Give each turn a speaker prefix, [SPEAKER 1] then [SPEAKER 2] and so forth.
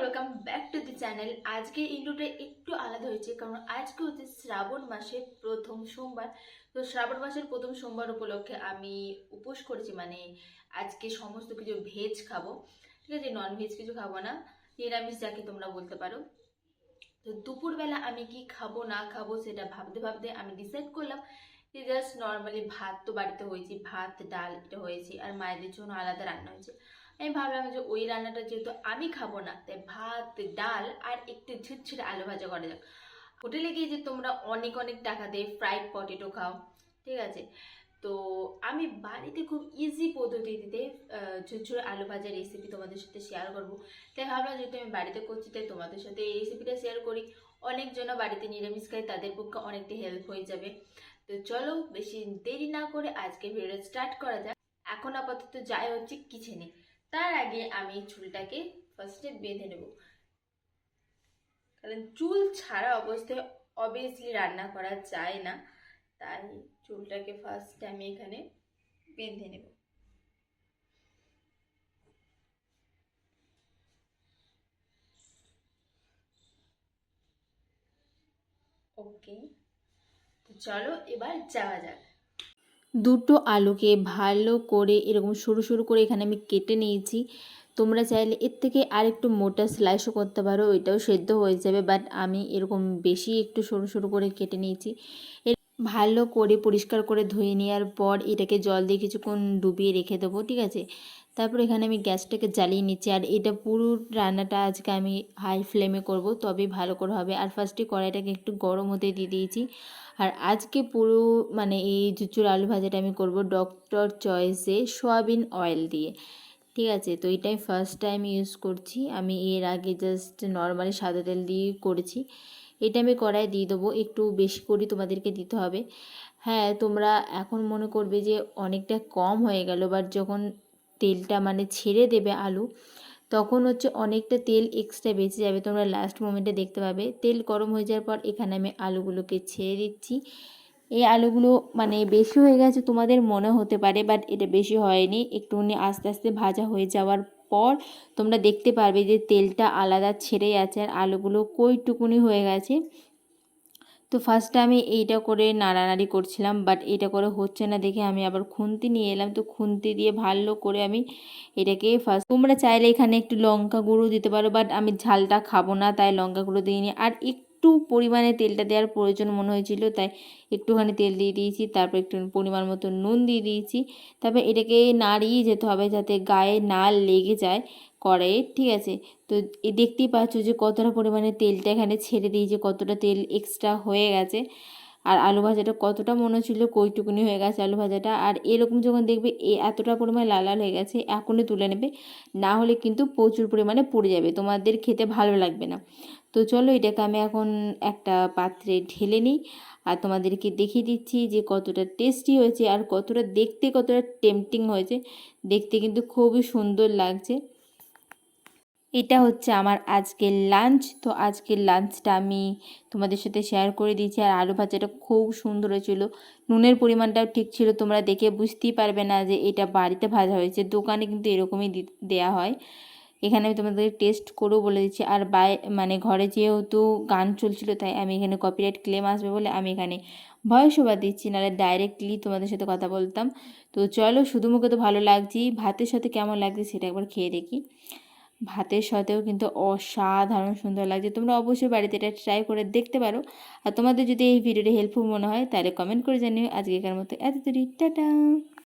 [SPEAKER 1] Welcome back to the channel আজকের ইন্ট্রোটা একটু আলাদা হয়েছে, কারণ আজকে হচ্ছে শ্রাবণ মাসের প্রথম সোমবার। তো শ্রাবণ মাসের প্রথম সোমবার উপলক্ষে আমি উপোস করেছি মানে আজকে সমস্ত কিছু ভেজ খাব। ঠিক আছে নন ভেজ কিছু খাব না, নিরামিষ যাকে তোমরা বলতে পারো। তো দুপুরবেলা আমি কি খাব, না খাব সেটা ভাবতে ভাবতে আমি ডিসাইড করলাম যে জাস্ট নর্মালি ভাত তো বাড়িতে হয়েছে, ভাত, ডাল এটা হয়েছে, আর মায়েদের জন্য আলাদা রান্না হয়েছে। আমি ভাবলাম যে ওই রান্নাটা যেহেতু আমি খাব না, তাই ভাত, ডাল আর একটু ঝুরঝুরে আলু ভাজা করা যাক। হোটেলে গিয়ে যে তোমরা অনেক অনেক টাকা দিয়ে ফ্রাইড পটেটো খাও, ঠিক আছে? তো আমি বাড়িতে খুব ইজি পদ্ধতিতে ঝুরঝুরে আলু ভাজার রেসিপি তোমাদের সাথে শেয়ার করব। তাই ভাবলাম যেহেতু আমি বাড়িতে করছি, তাই তোমাদের সাথে এই রেসিপিটা শেয়ার করি। অনেকজন বাড়িতে নিরামিষ খাই তাদের পক্ষে অনেকটা হেল্প হয়ে যাবে। তো চলো বেশি দেরি না করে আজকে ভিডিও স্টার্ট করা যাক। এখন আপাতত যাই হচ্ছে কিচেনে তার আগে আমি চুলটাকে ফার্স্টে বেঁধে নেব। কারণ চুল ছাড়া অবস্থায় অবভিয়াসলি রান্না করা যায় না, তাই চুলটাকে ফার্স্টে আমি এখানে বেঁধে নেব। ওকে তো চলো এবার যাওয়া যাক। দুটো আলুকে ভালো করে এরকম সরু সরু করে এখানে আমি কেটে নিয়েছি। তোমরা চাইলে এর থেকে আর একটু মোটা স্লাইসও করতে পারো, ওইটাও সেদ্ধ হয়ে যাবে বাট আমি এরকম বেশি একটু সরু সরু করে কেটে নিয়েছি। ভালো করে পরিষ্কার করে ধুয়ে নেওয়ার পর এটাকে জল দিয়ে কিছুক্ষণ ডুবিয়ে রেখে দেবো, ঠিক আছে? তারপর এখানে আমি গ্যাসটাকে জ্বালিয়ে নিচ্ছি। আর এটা পুরো রান্নাটা আজকে আমি হাই ফ্লেমে করব, তবেই ভালো করে হবে। আর ফার্স্টে কড়াইটাকে একটু গরম হতে দিয়ে দিয়েছি। আর আজকে পুরো মানে এই জুচুর আলু ভাজাটা আমি করব ডক্টর চয়েসে সয়াবিন অয়েল দিয়ে। ঠিক আছে? তো এটাই ফার্স্ট টাইম ইউজ করছি। আমি এর আগে জাস্ট নর্মালি সাদা তেল দিয়ে করেছি। এটা আমি কড়াই দিয়ে দেবো। একটু বেশি করে তোমাদেরকে দিতে হবে। হ্যাঁ তোমরা এখন মনে করবে যে অনেকটা কম হয়ে গেল বাট যখন তেলটা মানে ছেড়ে দেবে আলু, তখন হচ্ছে অনেকটা তেল এক্সট্রা বেঁচে যাবে। তোমরা লাস্ট মোমেন্টে দেখতে পাবে। তেল গরম হয়ে যাওয়ার পর এখানে আমি আলুগুলোকে ছেড়ে দিচ্ছি। এই আলুগুলো মানে বেশি হয়ে গেছে তোমাদের মনে হতে পারে বাট এটা বেশি হয়নি। একটুখানি আস্তে আস্তে ভাজা হয়ে যাওয়ার পর তোমরা দেখতে পারবে যে তেলটা আলাদা ছেড়ে আছে আর আলুগুলো কইটুকুনি হয়ে গেছে। তো ফার্স্টে আমি এইটা করে নাড়ানাড়ি করছিলাম বাট এটা করে হচ্ছে না দেখে আমি আবার খুন্তি নিয়ে এলাম। তো খুন্তি দিয়ে ভালো করে আমি এটাকে ফার্স্ট তোমরা চাইলে এখানে একটু লঙ্কা গুঁড়ো দিতে পারো বাট আমি ঝালটা খাব না, তাই লঙ্কা গুঁড়ো দিইনি। আর একটু পরিমাণে তেলটা দেওয়ার প্রয়োজন মনে হয়েছিল, তাই একটুখানি তেল দিয়ে দিয়েছি, তারপর একটু পরিমাণ মতো নুন দিয়ে দিয়েছি। তারপর এটাকে নাড়িয়ে যেতে হবে যাতে গায়ে না লেগে যায় কড়াইয়ে, ঠিক আছে? তো দেখতেই পাচ্ছ যে কতটা পরিমাণে তেলটা এখানে ছেড়ে দিয়েছে, কতটা তেল এক্সট্রা হয়ে গেছে। আর আলু ভাজাটা কতটা মনে হচ্ছিল, কইটুকুনি হয়ে গেছে আলু ভাজাটা। আর এরকম যখন দেখবে, এ এতটা পরিমাণে লাল লাল হয়ে গেছে, এখনই তুলে নেবে। না হলে কিন্তু প্রচুর পরিমাণে পড়ে যাবে, তোমাদের খেতে ভালো লাগবে না। তো চলো, এটাকে আমি এখন একটা পাত্রে ঢেলে নিই আর তোমাদেরকে দেখিয়ে দিচ্ছি যে কতটা টেস্টি হয়েছে আর কতটা দেখতে কতটা টেম্পটিং হয়েছে। দেখতে কিন্তু খুবই সুন্দর লাগছে। এটা হচ্ছে আমার আজকের লাঞ্চ তো আজকের লাঞ্চটা আমি তোমাদের সাথে শেয়ার করে দিয়েছি। আর আলু ভাজাটা খুব সুন্দর হয়েছিল। নুনের পরিমাণটাও ঠিক ছিল। তোমরা দেখে বুঝতেই পারবে না যে এটা বাড়িতে ভাজা হয়েছে। দোকানে কিন্তু এরকমই দেওয়া হয়। এখানে আমি তোমাদের টেস্ট করেও বলে দিচ্ছি। আর বাই মানে ঘরে যেহেতু গান চলছিল, তাই আমি এখানে কপিরাইট ক্লেম আসবে বলে আমি এখানে ভয়েস ওভার দিচ্ছি। নাহলে ডাইরেক্টলি তোমাদের সাথে কথা বলতাম। তো চলো, শুধু মুখে তো ভালো লাগছেই। ভাতের সাথে কেমন লাগছে সেটা একবার খেয়ে দেখি। ভাতের সাথেও কিন্তু অসাধারণ সুন্দর লাগছে। তোমরা অবশ্যই বাড়িতে এটা ট্রাই করে দেখতে পারো। আর তোমাদের যদি এই ভিডিওটি হেল্পফুল মনে হয়, তাহলে কমেন্ট করে জানিও। আজকেকার মতো এত টাটা!